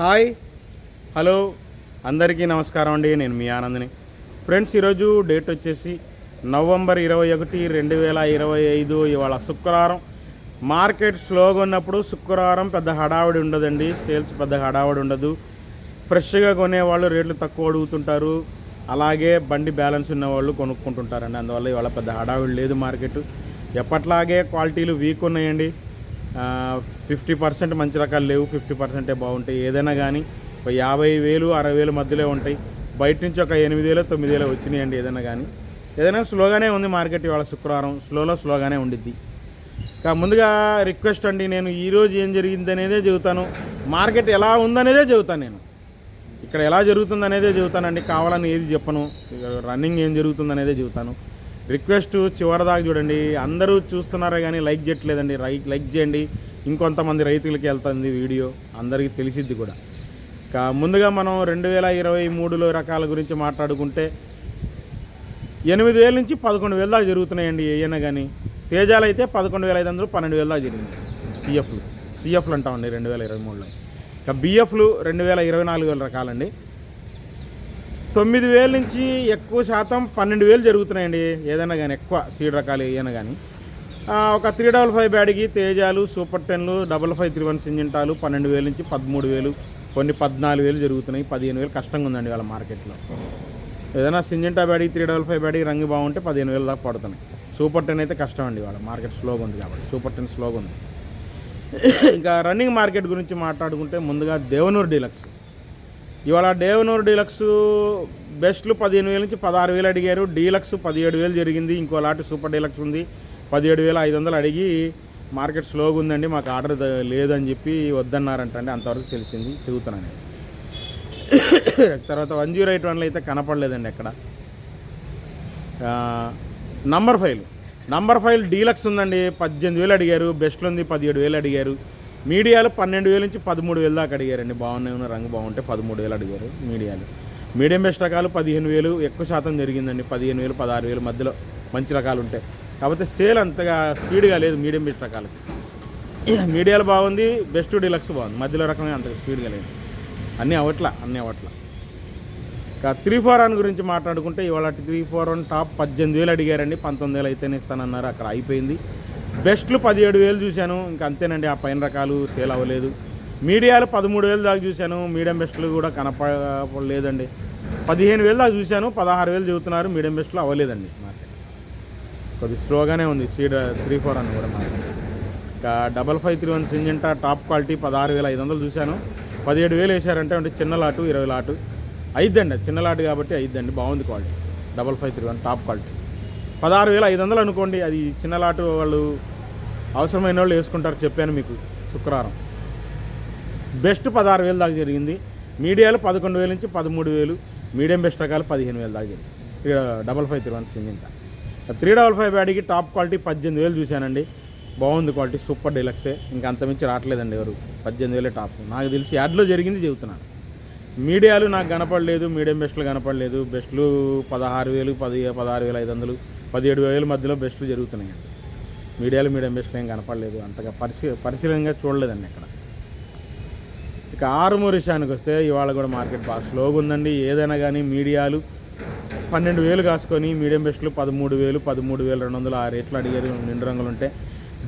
Hi. Hello. అందరికీ నమస్కారం అండి. నేను మీ ఆనందని. ఫ్రెండ్స్ ఈరోజు డేట్ వచ్చేసి నవంబర్ ఇరవై ఒకటి రెండు వేల ఇరవై ఐదు ఇవాళ శుక్రవారం. మార్కెట్ స్లోగా ఉన్నప్పుడు శుక్రవారం పెద్ద హడావిడి ఉండదండి. సేల్స్ పెద్ద హడావిడి ఉండదు. ఫ్రెష్గా కొనేవాళ్ళు రేట్లు తక్కువ అడుగుతుంటారు. అలాగే బండి బ్యాలెన్స్ ఉన్న వాళ్ళు కొనుక్కుంటుంటారండి. అందువల్ల ఇవాళ పెద్ద హడావిడి లేదు మార్కెట్. ఎప్పట్లాగే క్వాలిటీలు వీక్ ఉన్నాయండి. ఫిఫ్టీ పర్సెంట్ మంచి రకాలు లేవు ఫిఫ్టీ పర్సెంటే బాగుంటాయి. ఏదైనా కానీ ఒక యాభై వేలు అరవై వేలు మధ్యలో ఉంటాయి. బయట నుంచి ఒక ఎనిమిది వేలు తొమ్మిది వేలు వచ్చినాయండి ఏదైనా కానీ. ఏదైనా స్లోగానే ఉంది మార్కెట్ ఇవాళ శుక్రవారం. స్లోలో స్లోగానే ఉండిద్ది. ఇంకా ముందుగా రిక్వెస్ట్ అండి నేను ఈరోజు ఏం జరిగింది అనేదే చెబుతాను. మార్కెట్ ఎలా ఉందనేదే చెబుతాను నేను. ఇక్కడ ఎలా జరుగుతుంది అనేదే చెబుతానండి. కావాలని ఏది చెప్పను. రన్నింగ్ ఏం జరుగుతుందనేదే చెబుతాను. రిక్వెస్ట్ చివరిదాకా చూడండి. అందరూ చూస్తున్నారే కానీ లైక్ చేయట్లేదండి. లైక్ లైక్ చేయండి. ఇంకొంతమంది రైతులకి వెళ్తుంది వీడియో. అందరికీ తెలిసిద్ది కూడా. ఇక ముందుగా మనం రెండు వేల ఇరవై మూడులో రకాల గురించి మాట్లాడుకుంటే ఎనిమిది వేల నుంచి పదకొండు వేల దాకా జరుగుతున్నాయండి ఏమైనా కానీ తేజాలు అయితే పదకొండు వేల ఐదు వందలు పన్నెండు వేల దాకా జరిగింది. సిఎఫ్లు. సిఎఫ్లు అంటామండి రెండు వేల ఇరవై మూడులో. ఇక బిఎఫ్లు రెండు వేల ఇరవై నాలుగు వేల రకాలండి. తొమ్మిది వేల నుంచి ఎక్కువ శాతం పన్నెండు వేలు జరుగుతున్నాయండి. ఏదైనా కానీ ఎక్కువ సీడ్ రకాలు ఏదైనా కానీ ఒక త్రీ డబల్ ఫైవ్ బ్యాడ్కి తేజాలు సూపర్ టెన్లు డబల్ ఫైవ్ త్రీ వన్ సింజింటాలు పన్నెండు వేల నుంచి పదమూడు వేలు కొన్ని పద్నాలుగు వేలు జరుగుతున్నాయి. పదిహేను వేలు కష్టంగా ఉందండి వాళ్ళ మార్కెట్లో. ఏదైనా సింజెంటా బ్యాడీ త్రీ డబల్ ఫైవ్ బ్యాడీ రంగు బాగుంటే పదిహేను వేలు దాకా పడుతున్నాయి. సూపర్ టెన్ అయితే కష్టం అండి వాళ్ళ మార్కెట్ స్లోగా ఉంది కాబట్టి. సూపర్ టెన్ స్లోగా ఉంది. ఇంకా రన్నింగ్ మార్కెట్ గురించి మాట్లాడుకుంటే ముందుగా దేవనూరు డీలక్స్. ఇవాళ దేవనూరు డీలక్స్ బెస్ట్లు పదిహేను వేల నుంచి పదహారు వేలు అడిగారు. డీలక్స్ పదిహేడు వేలు జరిగింది. ఇంకో లాట్ సూపర్ డీలక్స్ ఉంది. పదిహేడు వేల ఐదు వందలు అడిగి మార్కెట్ స్లోగా ఉందండి. మాకు ఆర్డర్ లేదని చెప్పి వద్దన్నారంటండి అంతవరకు తెలిసింది. చెబుతున్నాను తర్వాత వన్ జీరో ఎయిట్ వన్లో అయితే కనపడలేదండి ఎక్కడ. Number five. Number five deluxe ఉందండి. పద్దెనిమిది వేలు అడిగారు. బెస్ట్లు ఉంది. పదిహేడు వేలు అడిగారు. మీడియాలు పన్నెండు వేల నుంచి పదమూడు వేలు దాకా అడిగారండి. బాగున్నాయి ఉన్న రంగు బాగుంటే పదమూడు వేలు అడిగారు మీడియాలు. మీడియం బెస్ట్ రకాలు పదిహేను వేలు ఎక్కువ శాతం జరిగిందండి. పదిహేను వేలు పదహారు వేలు మధ్యలో మంచి రకాలు ఉంటాయి. కాకపోతే సేల్ అంతగా స్పీడ్గా లేదు మీడియం బెస్ట్ రకాలకి. మీడియాలు బాగుంది బెస్ట్ డీలక్స్ బాగుంది. మధ్యలో రకమే అంతగా స్పీడ్గా లేదు. అన్నీ అవట్ల అన్నీ అవట్ల ఇక త్రీ ఫోర్ వన్ గురించి మాట్లాడుకుంటే ఇవాళ త్రీ ఫోర్ వన్ టాప్ పద్దెనిమిది వేలు అడిగారండి. పంతొమ్మిది వేలు అయితేనే ఇస్తానన్నారు. అక్కడ అయిపోయింది. బెస్ట్లు పదిహేడు వేలు చూశాను. ఇంకా అంతేనండి ఆ పైన రకాలు సేల్ అవ్వలేదు. మీడియాలు పదమూడు వేలు దాకా చూశాను. మీడియం బెస్ట్లు కూడా కనపడలేదండి. పదిహేను వేలు దాకా చూశాను. పదహారు వేలు చెబుతున్నారు. మీడియం బెస్ట్లు అవ్వలేదండి మార్కెట్. కొద్ది స్లోగానే ఉంది. సీడ్ త్రీ ఫోర్ అని కూడా మార్కెట్. ఇంకా double five three one Syngenta top quality పదహారు వేల ఐదు వందలు చూశాను. పదిహేడు వేలు వేసారంటే అంటే చిన్న లాటు ఇరవై లాటు. అయిద్దండి చిన్న లాటు కాబట్టి అయిద్దండి. బాగుంది quality. Double five three one top quality. పదహారు వేల ఐదు వందలు అనుకోండి. అది చిన్న లాటు వాళ్ళు అవసరమైన వాళ్ళు వేసుకుంటారు చెప్పాను మీకు శుక్రవారం. బెస్ట్ పదహారు వేలు దాకా జరిగింది. మీడియాలు పదకొండు వేల నుంచి పదమూడు వేలు మీడియం బెస్ట్ రకాలు పదిహేను వేలు దాకా జరిగింది. Three double five three one Syngenta three double five బ్యాడీకి top quality పద్దెనిమిది వేలు చూశానండి. బాగుంది క్వాలిటీ సూపర్ డీలక్సే ఇంకా అంతమించి రావట్లేదండి ఎవరు. పద్దెనిమిది వేలే టాప్ నాకు తెలిసి యాడ్లో జరిగింది చెబుతున్నాను. మీడియాలు నాకు కనపడలేదు మీడియం బెస్ట్లు కనపడలేదు. బెస్ట్లు పదహారు వేలు పది పదహారు వేల ఐదు వందలు. పదిహేడు వేల మధ్యలో బెస్ట్లు జరుగుతున్నాయండి మీడియాలు మీడియం బెస్ట్లు ఏం కనపడలేదు. అంతగా పరిశీ పరిశీలనగా చూడలేదండి ఇక్కడ ఇక ఆరుమూరు విషయానికి వస్తే ఇవాళ కూడా మార్కెట్ బాగా స్లోగా ఉందండి. ఏదైనా కానీ మీడియాలు పన్నెండు వేలు కాసుకొని మీడియం బెస్ట్లు పదమూడు వేలు పదమూడు వేల రెండు వందలు ఆ రేట్లు అడిగారు నిండు రంగులు ఉంటే.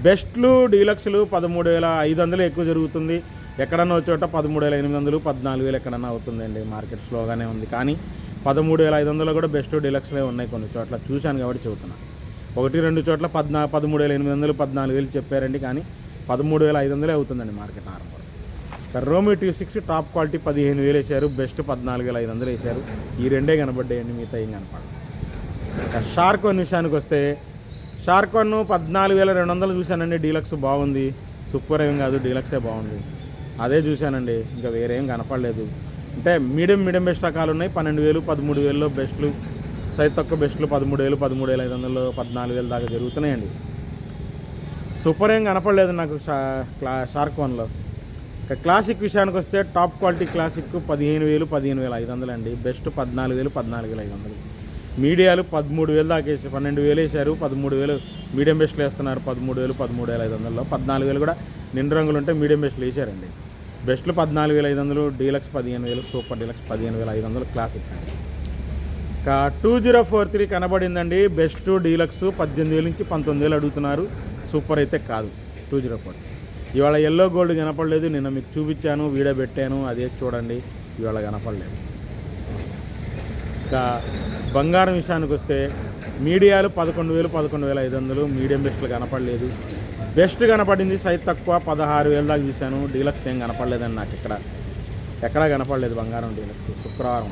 బెస్ట్లు డీలక్స్లు పదమూడు వేల ఐదు వందలు ఎక్కువ జరుగుతుంది. ఎక్కడన్నా చోట పదమూడు వేల ఎనిమిది వందలు పద్నాలుగు వేలు ఎక్కడన్నా అవుతుందండి. మార్కెట్ స్లోగానే ఉంది. కానీ పదమూడు వేల ఐదు వందలు కూడా బెస్ట్ డీలక్స్లే ఉన్నాయి కొన్ని చోట్ల. చూశాను కాబట్టి చెబుతున్నా. ఒకటి రెండు చోట్ల పద్నా పదమూడు వేల ఎనిమిది వందలు పద్నాలుగు వేలు చెప్పారండి కానీ పదమూడు వేల ఐదు వందలే అవుతుందండి మార్కెట్ నార్మల్. రోమి టూ సిక్స్ టాప్ క్వాలిటీ పదిహేను వేలు వేశారు. బెస్ట్ పద్నాలుగు వేల ఐదు వందలు వేశారు. ఈ రెండే కనబడ్డాయండి మిగతా ఏం కనపడదు షార్క్ వన్ విషయానికి వస్తే షార్క్ వన్ పద్నాలుగు వేల రెండు వందలు చూశానండి. డీలక్స్ బాగుంది. సూపర్ ఏం కాదు డీలక్సే బాగుంది. అదే చూశానండి. ఇంకా వేరే ఏం కనపడలేదు. అంటే మీడియం మీడియం బెస్ట్ రకాలు ఉన్నాయి. పన్నెండు వేలు పదమూడు వేలలో బెస్ట్లు. సైజ్ తక్కువ బెస్ట్లు పదమూడు వేలు పదమూడు వేల ఐదు వందలు పద్నాలుగు వేలు దాకా జరుగుతున్నాయండి. సూపర్ ఏం కనపడలేదు నాకు షా క్లా షార్క్ వన్లో. ఇక క్లాసిక్ విషయానికి వస్తే టాప్ క్వాలిటీ క్లాసిక్ పదిహేను వేలు పదిహేను వేల ఐదు వందలు అండి. బెస్ట్ పద్నాలుగు వేలు పద్నాలుగు వేల ఐదు వందలు. మీడియాలు పదమూడు వేలు దాకా వేసి పన్నెండు వేలు వేశారు పదమూడు వేలు మీడియం బెస్ట్లు వేస్తున్నారు. పదమూడు వేలు పదమూడు వేల ఐదు వందల్లో పద్నాలుగు వేలు కూడా నిండు రంగులు ఉంటే మీడియం బెస్ట్లు వేశారండి. బెస్ట్లు పద్నాలుగు వేల ఐదు వందలు డీలక్స్ పదిహేను వేలు సూపర్ డీలక్స్ పదిహేను వేల ఐదు వందలు క్లాసిక్. అండి ఇంకా టూ జీరో ఫోర్ త్రీ కనబడిందండి. బెస్ట్ డీలక్స్ పద్దెనిమిది వేల నుంచి పంతొమ్మిది వేలు అడుగుతున్నారు. సూపర్ అయితే కాదు టూ జీరో ఫోర్. ఇవాళ ఎల్లో గోల్డ్ కనపడలేదు. నిన్న మీకు చూపించాను వీడియో పెట్టాను అదే చూడండి. ఇవాళ కనపడలేదు. ఇంకా బంగారం విషయానికి వస్తే మీడియాలు పదకొండు వేలు పదకొండు వేల ఐదు వందలు మీడియం బెస్ట్లు కనపడలేదు. బెస్ట్ కనపడింది సైజ్ తక్కువ పదహారు వేల దాకా చూశాను. డీలక్స్ ఏం కనపడలేదండి నాకు ఇక్కడ. ఎక్కడా కనపడలేదు బంగారం డీలక్స్. శుక్రవారం.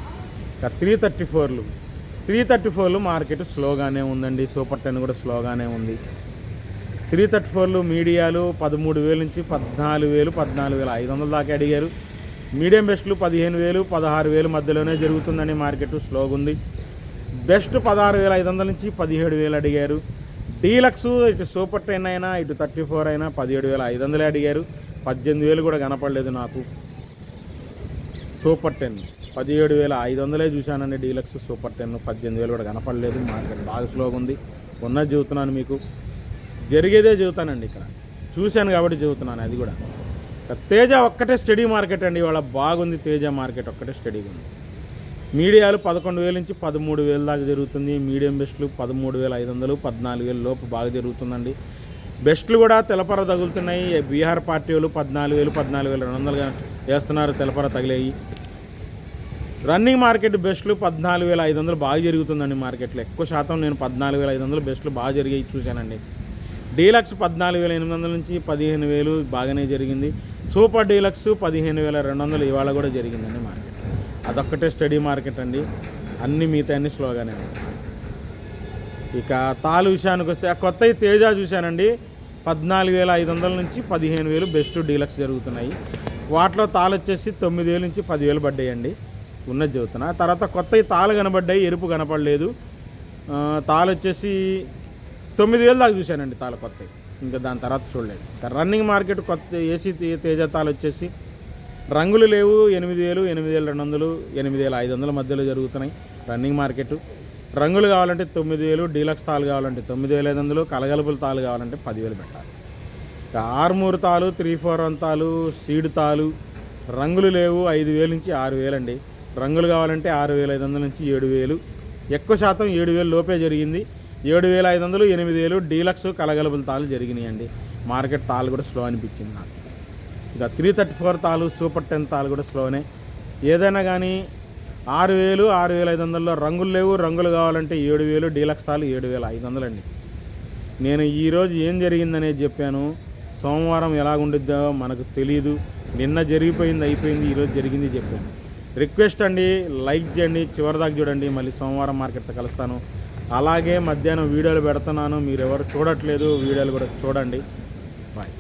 ఇక త్రీ థర్టీ ఫోర్లు. త్రీ థర్టీ ఫోర్లు మార్కెట్ స్లోగానే ఉందండి. సూపర్ టెన్ కూడా స్లోగానే ఉంది. త్రీ థర్టీ ఫోర్లు మీడియాలు పదమూడు వేలు నుంచి పద్నాలుగు వేలు పద్నాలుగు వేల ఐదు వందల దాకా అడిగారు. మీడియం బెస్ట్లు పదిహేను వేలు పదహారు వేలు మధ్యలోనే జరుగుతుందని మార్కెట్. స్లోగా ఉంది బెస్ట్ పదహారు వేల ఐదు వందల నుంచి పదిహేడు వేలు అడిగారు. డీలక్స్ ఇటు సూపర్ టెన్ అయినా ఇటు థర్టీ ఫోర్ అయినా పదిహేడు వేల ఐదు వందలే అడిగారు. పద్దెనిమిది వేలు కూడా కనపడలేదు నాకు. Super ten. పదిహేడు వేల ఐదు వందలే చూశానండి డీలక్స్ సూపర్ టెన్. పద్దెనిమిది వేలు కూడా కనపడలేదు. మార్కెట్ బాగా స్లోగా ఉంది. ఉన్నది చెబుతున్నాను మీకు. జరిగేదే చెబుతానండి ఇక్కడ. చూశాను కాబట్టి చెబుతున్నాను అది కూడా. తేజ ఒక్కటే స్టడీ మార్కెట్ అండి. ఇవాళ బాగుంది తేజ మార్కెట్. ఒక్కటే స్టడీగా ఉంది. మీడియాలు పదకొండు వేల నుంచి పదమూడు వేల దాకా జరుగుతుంది. మీడియం బెస్ట్లు పదమూడు వేల ఐదు వందలు పద్నాలుగు వేల లోపు బాగా జరుగుతుందండి. బెస్ట్లు కూడా తెలపర తగులుతున్నాయి. బీహార్ పార్టీ వాళ్ళు పద్నాలుగు వేలు పద్నాలుగు వేల రెండు వందలుగా వేస్తున్నారు. తెలపర తగిలేయి. రన్నింగ్ మార్కెట్ బెస్ట్లు పద్నాలుగు వేల ఐదు వందలు బాగా జరుగుతుందండి మార్కెట్లో. ఎక్కువ శాతం నేను పద్నాలుగు వేల ఐదు వందలు బెస్ట్లు బాగా జరిగాయి చూశానండి. డీలక్స్ పద్నాలుగు వేల ఎనిమిది వందల నుంచి పదిహేను వేలు బాగానే జరిగింది. సూపర్ డీలక్స్ పదిహేను వేల రెండు వందలు ఇవాళ కూడా జరిగిందండి మార్కెట్. అదొక్కటే స్టడీ మార్కెట్ అండి. అన్ని మిగతా అన్ని స్లోగానే. ఇక తాలు విషయానికి వస్తే ఆ కొత్త తేజ చూశానండి. పద్నాలుగు వేల ఐదు వందల నుంచి పదిహేను వేలు బెస్ట్ డీలక్స్ జరుగుతున్నాయి. వాటిలో తాలు వచ్చేసి తొమ్మిది వేలు నుంచి పదివేలు పడ్డాయండి. ఉన్నది చెబుతున్నా తర్వాత కొత్త తాలు కనబడ్డాయి ఎరుపు కనపడలేదు. తాలు వచ్చేసి తొమ్మిది వేలు దాకా చూశానండి తాళ కొత్త ఇంకా దాని తర్వాత చూడలేదు. రన్నింగ్ మార్కెట్ కొత్త ఏసీ తే- తేజ తాలు వచ్చేసి రంగులు లేవు. ఎనిమిది వేలు ఎనిమిది వేల రెండు వందలు ఎనిమిది వేల ఐదు వందల మధ్యలో జరుగుతున్నాయి. Running market. రంగులు కావాలంటే తొమ్మిది వేలు డీలక్స్ తాలు కావాలంటే తొమ్మిది వేల ఐదు వందలు కలగలుపుల తాలు కావాలంటే పదివేలు పెట్టాలి. ఇంకా ఆరుమూరు తాలు త్రీ ఫోర్ వన్ తాలు సీడు తాలు రంగులు లేవు ఐదు వేలు నుంచి ఆరు వేలండి. రంగులు కావాలంటే ఆరు వేల ఐదు వందల నుంచి ఏడు వేలు. ఎక్కువ శాతం ఏడు వేలు లోపే జరిగింది. ఏడు వేల ఐదు వందలు ఎనిమిది వేలు డీలక్స్ కలగలుపుల తాలు జరిగినాయండి. మార్కెట్ తాలు కూడా స్లో అనిపించింది నాకు. ఇక త్రీ థర్టీ ఫోర్ తాలు సూపర్ టెన్ తాలు కూడా స్లోనే ఏదైనా కానీ ఆరు వేలు ఆరు వేల ఐదు వందల్లో రంగులు లేవు. రంగులు కావాలంటే ఏడు వేలు డీలక్స్ తాలు ఏడు వేల ఐదు వందలండి. నేను ఈరోజు ఏం జరిగిందనేది చెప్పాను. సోమవారం ఎలాగుండిద్దో మనకు తెలియదు నిన్న జరిగిపోయింది అయిపోయింది ఈరోజు జరిగింది చెప్పాను. రిక్వెస్ట్ అండి లైక్ చేయండి చివరిదాకా చూడండి. మళ్ళీ సోమవారం మార్కెట్తో కలుస్తాను. అలాగే మధ్యాహ్నం వీడియోలు పెడుతున్నాను. మీరు ఎవరు చూడట్లేదు వీడియోలు కూడా చూడండి. బాయ్